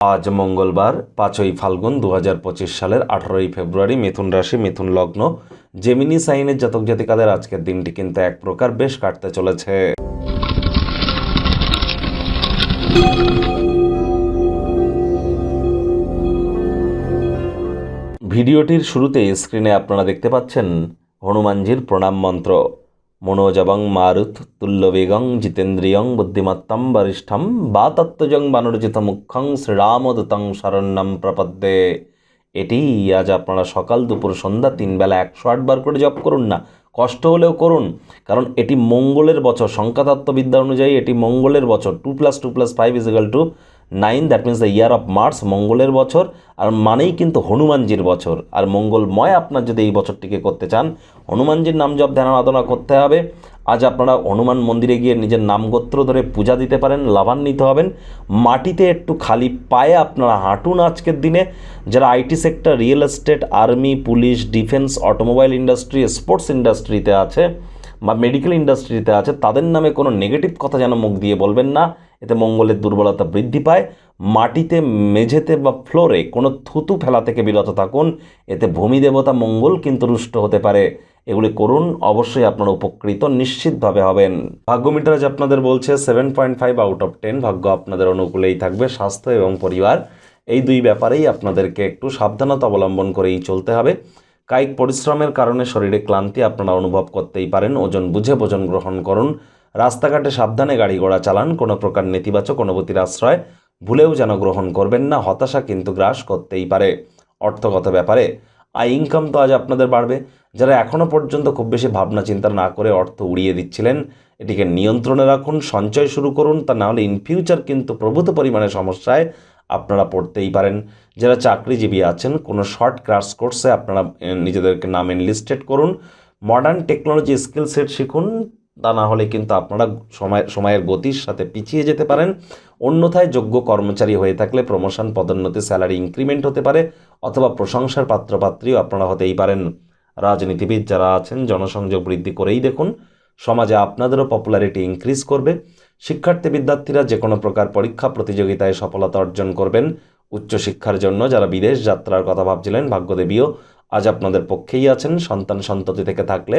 আজ মঙ্গলবার, পাঁচই ফাল্গুন দু হাজার পঁচিশ সালের আঠারোই ফেব্রুয়ারি মিথুন রাশি, মিথুন লগ্ন। জেমিনি সাইনের জাতক জাতিকাদের আজকের দিনটি কিন্তু এক প্রকার বেশ কাটতে চলেছে। ভিডিওটির শুরুতে স্ক্রিনে আপনারা দেখতে পাচ্ছেন হনুমানজির প্রণাম মন্ত্র। মনোজবং মারুত তুল্যবেগং জিতেন্দ্রিয়ং বুদ্ধিমত্তম বরিষ্ঠম বা তত্ত্বজং বানরজিত মুখ্যং শ্রীরামদূতং শরণ্যম প্রপদ্যে। এটি আজ আপনারা সকাল দুপুর সন্ধ্যা তিন বেলা একশো আটবার করে জপ করুন না, কষ্ট হলেও করুন, কারণ এটি মঙ্গলের বছর। সংখ্যাতত্ত্ববিদ্যা অনুযায়ী এটি মঙ্গলের বছর। Two plus two plus five equal two nine that means the year of March মঙ্গলের বছর, আর মানেই কিন্তু হনুমানজির বছর। আর মঙ্গলময় আপনার যদি এই বছরটিকে করতে চান, হনুমানজির নাম জপ, ধ্যান, আরাধনা করতে হবে। আজ আপনারা হনুমান মন্দিরে গিয়ে নিজের নামগোত্র ধরে পূজা দিতে পারেন, লাভান্বিত হবেন। মাটিতে একটু খালি পায়ে আপনারা হাঁটুন আজকের দিনে। যারা IT sector, real estate, army, police, defence, automobile industry, sports ইন্ডাস্ট্রিতে আছে, বা মেডিকেল ইন্ডাস্ট্রিতে আছে, তাদের নামে কোনো নেগেটিভ কথা যেন মুখ দিয়ে বলবেন না। এতে মঙ্গলের দুর্বলতা বৃদ্ধি পায়। মাটিতে, মেঝেতে বা ফ্লোরে কোনো থুতু ফেলা থেকে বিরত থাকুন। এতে ভূমি দেবতা মঙ্গল কিন্তু রুষ্ট হতে পারে। এগুলি করুন, অবশ্যই আপনারা উপকৃত নিশ্চিতভাবে হবেন। ভাগ্য মিটার আজ আপনাদের বলছে seven point five out of ten ভাগ্য আপনাদের অনুকূলেই থাকবে, স্বাস্থ্য এবং পরিবার। এই দুই ব্যাপারেই আপনাদেরকে একটু সাবধানতা অবলম্বন করেই চলতে হবে। কায়িক পরিশ্রমের কারণে শরীরে ক্লান্তি আপনারা অনুভব করতেই পারেন। ওজন বুঝে ভোজন গ্রহণ করুন। রাস্তাঘাটে সাবধানে গাড়ি ঘোড়া চালান, কোনো প্রকার নেতিবাচক অনুভূতির আশ্রয় ভুলেও যেন গ্রহণ করবেন না, হতাশা কিন্তু গ্রাস করতেই পারে। অর্থগত ব্যাপারে, আয় ইনকাম তো আজ আপনাদের বাড়বে। যারা এখনও পর্যন্ত খুব বেশি ভাবনা চিন্তা না করে অর্থ উড়িয়ে দিচ্ছিলেন, এটিকে নিয়ন্ত্রণে রাখুন, সঞ্চয় শুরু করুন, তা নাহলে ইন ফিউচার কিন্তু প্রভূত পরিমাণে সমস্যায় আপনারা পড়তেই পারেন। যারা চাকরিজীবী আছেন, কোনো শর্ট ক্রাশ কোর্সে আপনারা নিজেদেরকে নাম এনলিস্টেড করুন। মডার্ন টেকনোলজি স্কিল সেট শিখুন তা না হলে কিন্তু আপনারা সময়, সময়ের গতির সাথে পিছিয়ে যেতে পারেন। অন্যথায় যোগ্য কর্মচারী হয়ে থাকলে প্রমোশন পদোন্নতি স্যালারি ইনক্রিমেন্ট হতে পারে অথবা প্রশংসার পাত্রপাত্রীও আপনারা হতেই পারেন। রাজনীতিবিদ যারা আছেন, জনসংযোগ বৃদ্ধি করেই দেখুন। সমাজে আপনাদেরও পপুলারিটি ইনক্রিজ করবে। শিক্ষার্থী বিদ্যার্থীরা যে কোনো প্রকার পরীক্ষা প্রতিযোগিতায় সফলতা অর্জন করবেন। উচ্চশিক্ষার জন্য যারা বিদেশ যাত্রার কথা ভাবছিলেন, ভাগ্যদেবীও আজ আপনাদের পক্ষেই আছেন। সন্তান সন্ততি থেকে থাকলে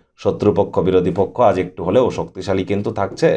শত্রুপক্ষ বিরোধী পক্ষ আজ একটু হলেও শক্তিশালী কিন্তু থাকছে।